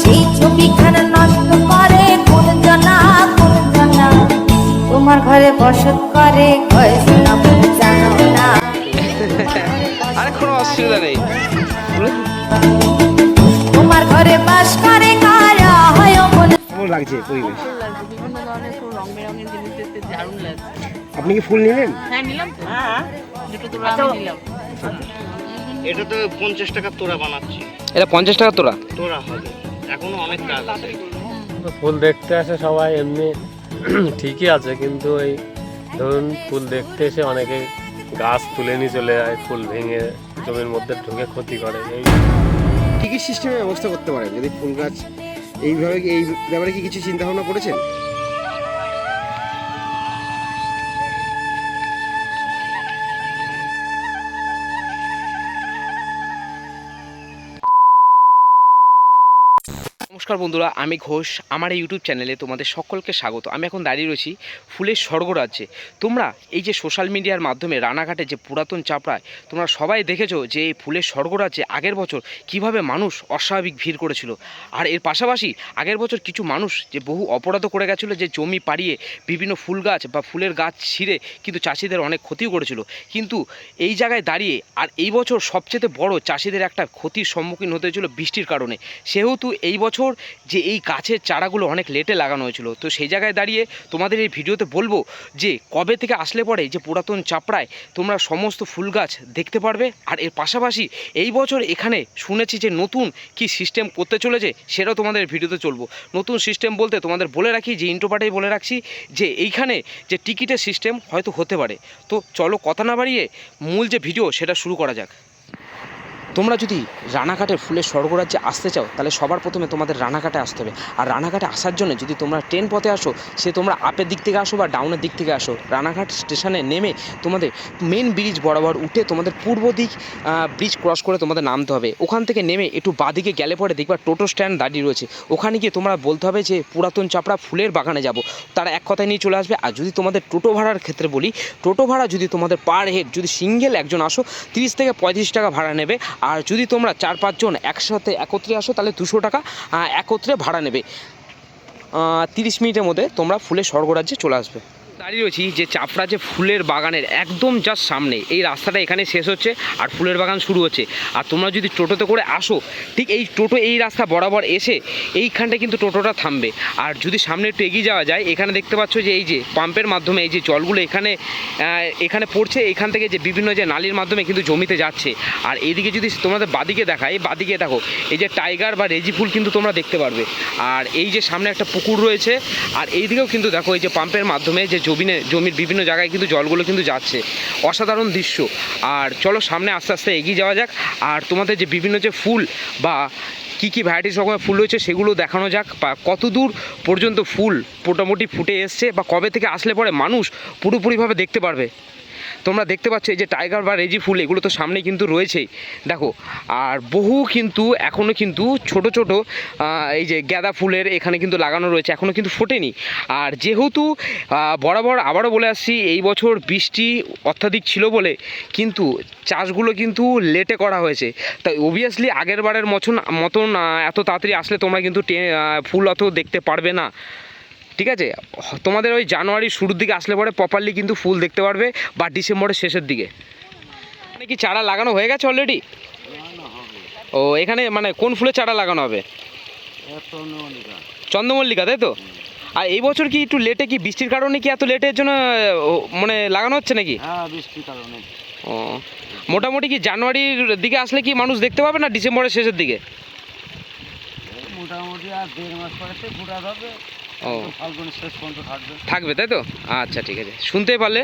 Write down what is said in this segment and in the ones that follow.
সেই ছবিখানা নষ্ট করে কোন জানা কোন জানা তোমার ঘরে বসত করে কয়েস না জানো না। আরে কোনো অসুবিধা নেই। তোমার ঘরে বাস করে কারা হয় কেমন লাগছে পরিবেশ? বিভিন্ন ধরনের সব রং বেরঙের জিনিস দেখতে দারুণ লাগছে। আপনি কি ফুল নিলেন? হ্যাঁ নিলাম তো। দুটো তো আমি নিলাম। এটা তো পঞ্চাশ টাকার তোরা বানাচ্ছি। এটা পঞ্চাশ টাকা তোরা তোরা হবে। এখনও অনেক কাজ আছে। ফুল দেখতে আসে সবাই এমনি ঠিকই আছে কিন্তু এই ধরুন ফুল দেখতে এসে অনেকে গাছ তুলে নিয়ে চলে যায় ফুল ভেঙে জমির মধ্যে ঢুকে ক্ষতি করে এই কি কি সিস্টেমে ব্যবস্থা করতে পারেন? যদি ফুল গাছ এইভাবে কি- এই ব্যাপারে কি কিছু চিন্তা ভাবনা করেছেন? নমস্কার বন্ধুরা, আমি ঘোষ। আমার এই ইউটিউব চ্যানেলে তোমাদের সকলকে স্বাগত। আমি এখন দাঁড়িয়ে রয়েছি ফুলের স্বর্গরাজ্যে তোমরা এই যে সোশ্যাল মিডিয়ার মাধ্যমে রানাঘাটে যে পুরাতন চাপড়ায়, তোমরা সবাই দেখেছ যে এই ফুলের স্বর্গরাজ্যে আগের বছর কীভাবে মানুষ অস্বাভাবিক ভিড় করেছিল। আর এর পাশাপাশি আগের বছর কিছু মানুষ যে বহু অপরাধও করে গেছিল যে জমি পাড়িয়ে বিভিন্ন ফুল গাছ বা ফুলের গাছ ছিঁড়ে কিন্তু চাষিদের অনেক ক্ষতিও করেছিল। কিন্তু এই জায়গায় দাঁড়িয়ে আর এই বছর সবচেয়ে বড় চাষিদের একটা ক্ষতির সম্মুখীন হতে হয়েছিল বৃষ্টির কারণে। সেহেতু এই বছর যে এই গাছের চারাগুলো অনেক লেটে লাগানো হয়েছিল। তো সেই জায়গায় দাঁড়িয়ে তোমাদের এই ভিডিওতে বলব যে কবে থেকে আসলে পরে যে পুরাতন চাপড়ায় তোমরা সমস্ত ফুল গাছ দেখতে পারবে। আর এর পাশাপাশি এই বছর এখানে শুনেছি যে নতুন কি সিস্টেম করতে চলেছে সেটাও তোমাদের ভিডিওতে চলবো। নতুন সিস্টেম বলতে তোমাদের বলে রাখি, যে ইন্টোপাটাই বলে রাখছি যে এইখানে যে টিকিটের সিস্টেম হয়তো হতে পারে। তো চলো কথা না বাড়িয়ে মূল যে ভিডিও সেটা শুরু করা যাক। তোমরা যদি রানাঘাটের ফুলের স্বর্গরাজ্যে আসতে চাও, তাহলে সবার প্রথমে তোমাদের রানাঘাটে আসতে হবে। আর রানাঘাটে আসার জন্য যদি তোমরা ট্রেন পথে আসো, সে তোমরা আপের দিক থেকে আসো বা ডাউনের দিক থেকে আসো, রানাঘাট স্টেশনে নেমে তোমাদের মেন ব্রিজ বরাবর উঠে তোমাদের পূর্ব দিক ব্রিজ ক্রস করে তোমাদের নামতে হবে। ওখান থেকে নেমে একটু বাদিকে গেলে পরে দেখবা টোটো স্ট্যান্ড দাঁড়িয়ে রয়েছে। ওখানে গিয়ে তোমরা বলতে হবে যে, পুরাতন চাপড়া ফুলের বাগানে যাব। তারা এক কথায় নিয়ে চলে আসবে। আর যদি তোমাদের টোটো ভাড়ার ক্ষেত্রে বলি, টোটো ভাড়া যদি তোমাদের পার হেড যদি সিঙ্গেল একজন আসো, তিরিশ থেকে পঁয়ত্রিশ টাকা ভাড়া নেবে। আর যদি তোমরা চার পাঁচজন একসাথে একত্রে আসো, তাহলে দুশো টাকা একত্রে ভাড়া নেবে। তিরিশ মিনিটের মধ্যে তোমরা ফুলের স্বর্গরাজ্যে চলে আসবে। দাঁড়িয়ে রয়েছি যে চাপড়া যে ফুলের বাগানের একদম জাস্ট সামনে। এই রাস্তাটা এখানে শেষ হচ্ছে আর ফুলের বাগান শুরু হচ্ছে। আর তোমরা যদি টোটোতে করে আসো, ঠিক এই টোটো এই রাস্তা বরাবর এসে এইখানটা কিন্তু টোটোটা থামবে। আর যদি সামনে একটু এগিয়ে যাওয়া যায়, এখানে দেখতে পাচ্ছ যে এই যে পাম্পের মাধ্যমে এই যে জলগুলো এখানে এখানে পড়ছে, এখান থেকে যে বিভিন্ন যে নালির মাধ্যমে কিন্তু জমিতে যাচ্ছে। আর এইদিকে যদি তোমাদের বাদিকে দেখায় বাদিকে দেখো, এই যে টাইগার বা রেজি ফুল কিন্তু তোমরা দেখতে পারবে। আর এই যে সামনে একটা পুকুর রয়েছে, আর এইদিকেও কিন্তু দেখো এই যে পাম্পের মাধ্যমে যে জমিনে, জমির বিভিন্ন জায়গায় কিন্তু জলগুলো কিন্তু যাচ্ছে। অসাধারণ দৃশ্য। আর চলো সামনে আস্তে আস্তে এগিয়ে যাওয়া যাক। আর তোমাদের যে বিভিন্ন যে ফুল বা কী কী ভ্যারাইটিস রকমের ফুল রয়েছে সেগুলো দেখানো যাক। বা কত দূর পর্যন্ত ফুল মোটামুটি ফুটে এসছে বা কবে থেকে আসলে পরে মানুষ পুরোপুরিভাবে দেখতে পারবে? তোমরা দেখতে পাচ্ছ এই যে টাইগার বা রেজি ফুল, এগুলো তো সামনে কিন্তু রয়েছেই। দেখো, আর বহু কিন্তু এখনও কিন্তু ছোট ছোট এই যে গাঁদা ফুলের এখানে কিন্তু লাগানো রয়েছে এখনও কিন্তু ফোটেনি। আর যেহেতু বরাবর আবারও বলে আসছি, এই বছর বৃষ্টি অত্যাধিক ছিল বলে কিন্তু চাষগুলো কিন্তু লেটে করা হয়েছে। তাই অবভিয়াসলি আগের বারের মতন মতন এত তাড়াতাড়ি আসলে তোমরা কিন্তু ফুল অত দেখতে পারবে না। ঠিক আছে? তোমাদের ওই জানুয়ারির শুরুর দিকে আসলে পরে প্রপারলি কিন্তু ফুল দেখতে পারবে বা ডিসেম্বরের শেষের দিকে। মানে কি চারা লাগানো হয়ে গেছে অলরেডি ও এখানে মানে কোন ফুলের চারা লাগানো হবে? চন্দ্রমল্লিকা। তাই তো? আর এই বছর কি একটু লেটে কি বৃষ্টির কারণে কি এত লেটের জন্য মানে লাগানো হচ্ছে নাকি? হ্যাঁ ও মোটামুটি কি জানুয়ারির দিকে আসলে কি মানুষ দেখতে পাবে না ডিসেম্বরের শেষের দিকে? মোটামুটি আর দেড় মাস পরে ফুটা হবে। ও। ফাল্গুনের শেষ পর্যন্ত থাকবে। থাকবে তাই তো? আচ্ছা ঠিক আছে। শুনতে পারলে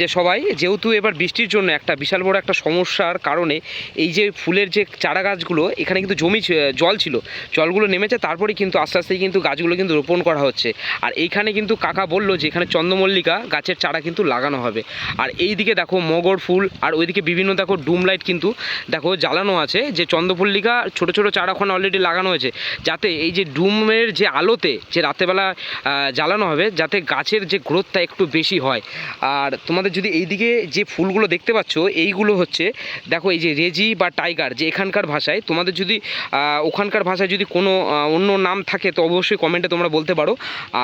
যে সবাই যেহেতু এবার বৃষ্টির জন্য একটা বিশাল বড় একটা সমস্যার কারণে এই যে ফুলের যে চারা গাছগুলো এখানে কিন্তু জমি জল ছিল। জলগুলো নেমেছে তারপরে কিন্তু আস্তে আস্তে কিন্তু গাছগুলো কিন্তু রোপণ করা হচ্ছে। আর এইখানে কিন্তু কাকা বলল যে এখানে চন্দ্রমল্লিকা গাছের চারা কিন্তু লাগানো হবে। আর এই দিকে দেখো মগর ফুল আর ওইদিকে বিভিন্ন দেখো ডুম লাইট কিন্তু দেখো জ্বালানো আছে যে চন্দ্রমল্লিকা ছোট ছোট চারা ওখানে অলরেডি লাগানো হয়েছে। যাতে এই যে ডুমের যে আলোতে যে রাতেবেলা সকালবেলা জ্বালানো হবে যাতে গাছের যে গ্রোথটা একটু বেশি হয়। আর তোমাদের যদি এইদিকে যে ফুলগুলো দেখতে পাচ্ছ, এইগুলো হচ্ছে, দেখো এই যে রেজি বা টাইগার যে এখানকার ভাষায়, তোমাদের যদি ওখানকার ভাষায় যদি কোনো অন্য নাম থাকে, তো অবশ্যই কমেন্টে তোমরা বলতে পারো।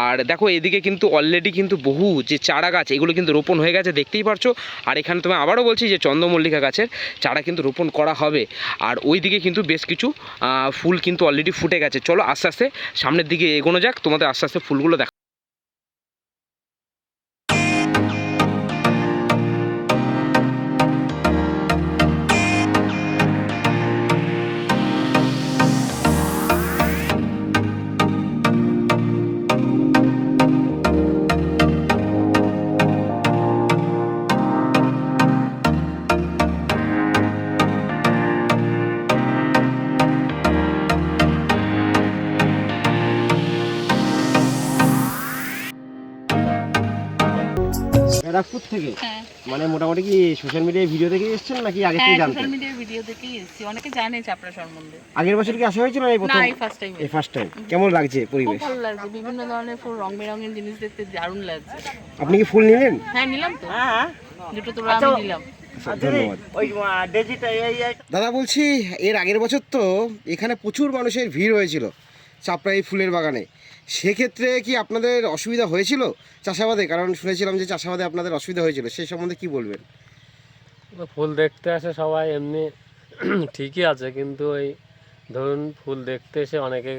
আর দেখো এদিকে কিন্তু অলরেডি কিন্তু বহু যে চারা গাছ, এগুলো কিন্তু রোপণ হয়ে গেছে, দেখতেই পারছ। আর এখানে তুমি আবারও বলছি যে চন্দ্রমল্লিকা গাছের চারা কিন্তু রোপণ করা হবে। আর ওই দিকে কিন্তু বেশ কিছু ফুল কিন্তু অলরেডি ফুটে গেছে। চলো আস্তে আস্তে সামনের দিকে এগোনো যাক, তোমাদের আস্তে আস্তে ফুলগুলো দেখা ব্যারাকপুর থেকে হ্যাঁ। মানে মোটামুটি কি সোশ্যাল মিডিয়ায় ভিডিও দেখে এসেছেন নাকি আগে থেকে হ্যাঁ জানতেন? সোশ্যাল মিডিয়ার ভিডিও দেখেই এসেছি। অনেকে জানে চাপড়া সম্বন্ধে। আগের বছর কি আসা হয়েছিল না এই না এই ফার্স্ট টাইম এই ফার্স্ট টাইম কেমন লাগছে পরিবেশ? ভালো লাগছে। বিভিন্ন ধরনের ফুল রং বেরঙের জিনিস দেখতে দারুণ লাগছে। আপনি কি ফুল নিলেন? হ্যাঁ নিলাম তো। দুটো তোরা আমি নিলাম। আচ্ছা, দাদা বলছি এর আগের বছর তো এখানে প্রচুর মানুষের ভিড় হয়েছিল। চাপড়াই ফুলের বাগানে। সেক্ষেত্রে কি আপনাদের অসুবিধা হয়েছিল চাষাবাদে? কারণ শুনেছিলাম যে চাষাবাদে আপনাদের অসুবিধা হয়েছিল সেই সম্বন্ধে কি বলবেন? ফুল দেখতে আসে সবাই এমনি ঠিকই আছে কিন্তু ওই ধরুন ফুল দেখতে এসে অনেকে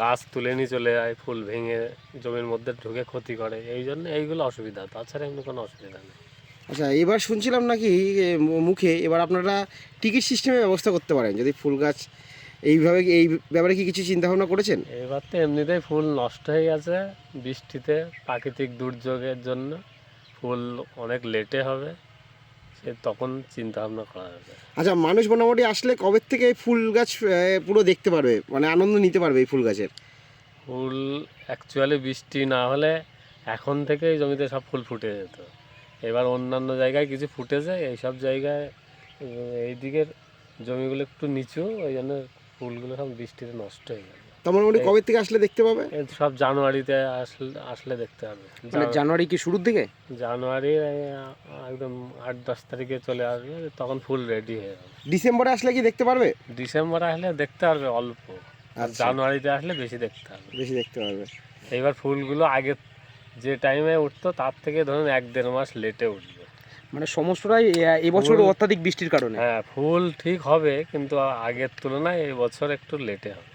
গাছ তুলে নিয়ে চলে যায় ফুল ভেঙে জমির মধ্যে ঢুকে ক্ষতি করে এই জন্য এইগুলো অসুবিধা তাছাড়া এমনি কোনো অসুবিধা নেই। আচ্ছা এবার শুনছিলাম নাকি মুখে এবার আপনারা টিকিট সিস্টেমের ব্যবস্থা করতে পারেন যদি ফুল গাছ এইভাবে এই ব্যাপারে কি কিছু চিন্তা ভাবনা করেছেন? এবার তো এমনিতেই ফুল নষ্ট হয়ে গেছে বৃষ্টিতে প্রাকৃতিক দুর্যোগের জন্য। ফুল অনেক লেটে হবে সে তখন চিন্তা ভাবনা করা যাবে। আচ্ছা মানুষ মোটামুটি আসলে কবে থেকে এই ফুল গাছ পুরো দেখতে পারবে? মানে আনন্দ নিতে পারবে এই ফুল গাছের? ফুল অ্যাকচুয়ালি বৃষ্টি না হলে এখন থেকেই জমিতে সব ফুল ফুটে যেত। এবার অন্যান্য জায়গায় কিছু ফুটেছে এইসব জায়গায় এই দিকের জমিগুলো একটু নিচু ওই জন্য ফুলগুলো সব বৃষ্টিতে নষ্ট হয়ে গেছে তো মোটামুটি কবে থেকে আসলে দেখতে পাবে? সব জানুয়ারিতে আসলে আসলে দেখতে হবে। মানে জানুয়ারি কি শুরুর দিকে? জানুয়ারি একদম আট দশ তারিখে চলে আসবে তখন ফুল রেডি হয়ে যাবে। ডিসেম্বরে আসলে কি দেখতে পারবে? ডিসেম্বরে আসলে দেখতে পারবে অল্প। আর আচ্ছা। জানুয়ারিতে আসলে বেশি দেখতে হবে। বেশি দেখতে পারবে। এইবার ফুলগুলো আগে যে টাইমে উঠতো তার থেকে ধরুন এক দেড় মাস লেটে উঠবে। মানে সমস্যাটাই এবছর অত্যাধিক বৃষ্টির কারণে। হ্যাঁ ফুল ঠিক হবে কিন্তু আগের তুলনায় এই বছর একটু লেটে হবে।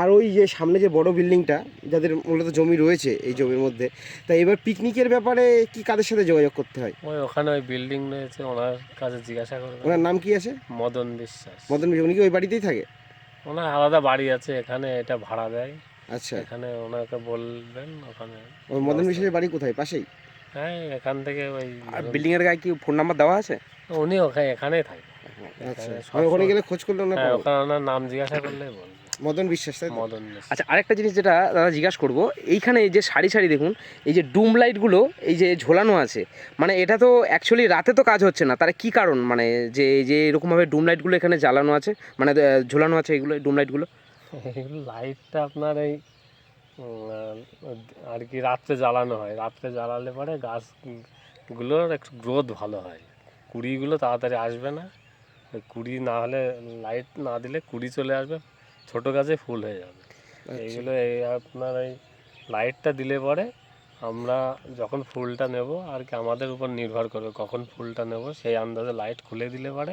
আর ওই যে সামনে যে বড় বিল্ডিংটা যাদের মূলত জমি রয়েছে এই জমির মধ্যে তা এবার পিকনিকের ব্যাপারে কি কাদের সাথে যোগাযোগ করতে হয়? ওই ওখানে ওই বিল্ডিং রয়েছে ওনার কাছে জিজ্ঞাসা করবে ওনার নাম কি আছে? মদন বিশ্বাস। মদন মিশ্র, উনি কি ওই বাড়িতেই থাকে? ওনার আলাদা বাড়ি আছে এখানে এটা ভাড়া দেয়। আচ্ছা। এখানে ওনাকে বলবেন ওখানে। ওই মদন মিশ্রের বাড়ি কোথায়? পাশেই? হ্যাঁ এখান থেকে ওই আর বিল্ডিং এর গায়ে কি ফোন নাম্বার দেওয়া আছে? উনি ওখানে এখানেই থাকে। আচ্ছা ওখানে গেলে খোঁজ করলে ওনার হ্যাঁ ওখানে ওনার নাম জিজ্ঞাসা বলবে। মদন বিশ্বাস তাই মদন আচ্ছা আরেকটা জিনিস যেটা দাদা জিজ্ঞাসা করব এইখানে এই যে সারি সারি দেখুন এই যে ডুম লাইটগুলো এই যে ঝোলানো আছে মানে এটা তো অ্যাকচুয়ালি রাতে তো কাজ হচ্ছে না তার কি কারণ? মানে যে এই যে এরকমভাবে ডুম লাইটগুলো এখানে জ্বালানো আছে মানে ঝোলানো আছে এগুলো ডুম লাইটগুলো লাইটটা আপনার এই আর কি রাত্রে জ্বালানো হয়। রাত্রে জ্বালালে পরে গাছগুলোর একটু গ্রোথ ভালো হয়। কুড়িগুলো তাড়াতাড়ি আসবে না। কুড়ি না হলে লাইট না দিলে কুড়ি চলে আসবে ছোট গাছে ফুল হয়ে যাবে। এইগুলো এই আপনার এই লাইটটা দিলে পরে আমরা যখন ফুলটা নেব আর কি আমাদের উপর নির্ভর করবে কখন ফুলটা নেব সেই আন্দাজে লাইট খুলে দিলে পরে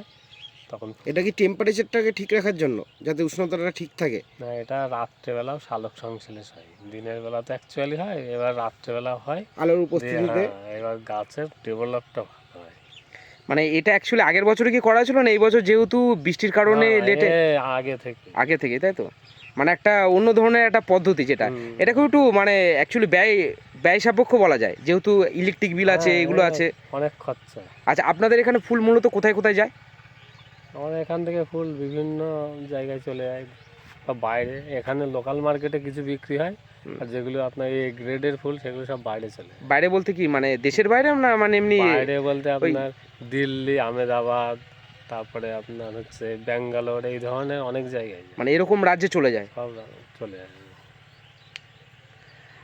তখন এটা কি টেম্পারেচারটাকে ঠিক রাখার জন্য? যাতে উষ্ণতাটা ঠিক থাকে? না এটা রাত্রেবেলাও শালক সংশ্লেষ হয়। দিনের বেলা তো অ্যাকচুয়ালি হয় এবার রাত্রেবেলা হয়। আলোর উপস্থিতিতে? হ্যাঁ, এবার গাছের ডেভেলপটা ভালো হয়। মানে এটা অ্যাকচুয়ালি আগের বছরে কি করা ছিল না? এই বছর যেহেতু বৃষ্টির কারণে লেটে আগে থেকে। আগে থেকে তাই তো? মানে একটা অন্য ধরনের একটা পদ্ধতি যেটা। হুম। এটা খুব একটু মানে অ্যাকচুয়ালি ব্যয় ব্যয় সাপেক্ষ বলা যায়। যেহেতু ইলেকট্রিক বিল আছে হ্যাঁ, এগুলো আছে। অনেক খরচা। আচ্ছা আপনাদের এখানে ফুল মূলত কোথায় কোথায় যায়? আমাদের এখান থেকে ফুল বিভিন্ন জায়গায় চলে যায় বা বাইরে। এখানে লোকাল মার্কেটে কিছু বিক্রি হয় আর যেগুলো আপনার এই গ্রেডের ফুল সেগুলো সব বাইরে চলে। বাইরে বলতে কি? মানে দেশের বাইরে না মানে এমনি বাইরে বলতে আপনার দিল্লি আহমেদাবাদ তারপরে আপনার হচ্ছে ব্যাঙ্গালোর এই ধরনের অনেক জায়গায় মানে এরকম রাজ্যে চলে যায়। সব চলে যায়।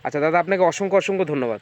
আচ্ছা দাদা আপনাকে অসংখ্য অসংখ্য ধন্যবাদ।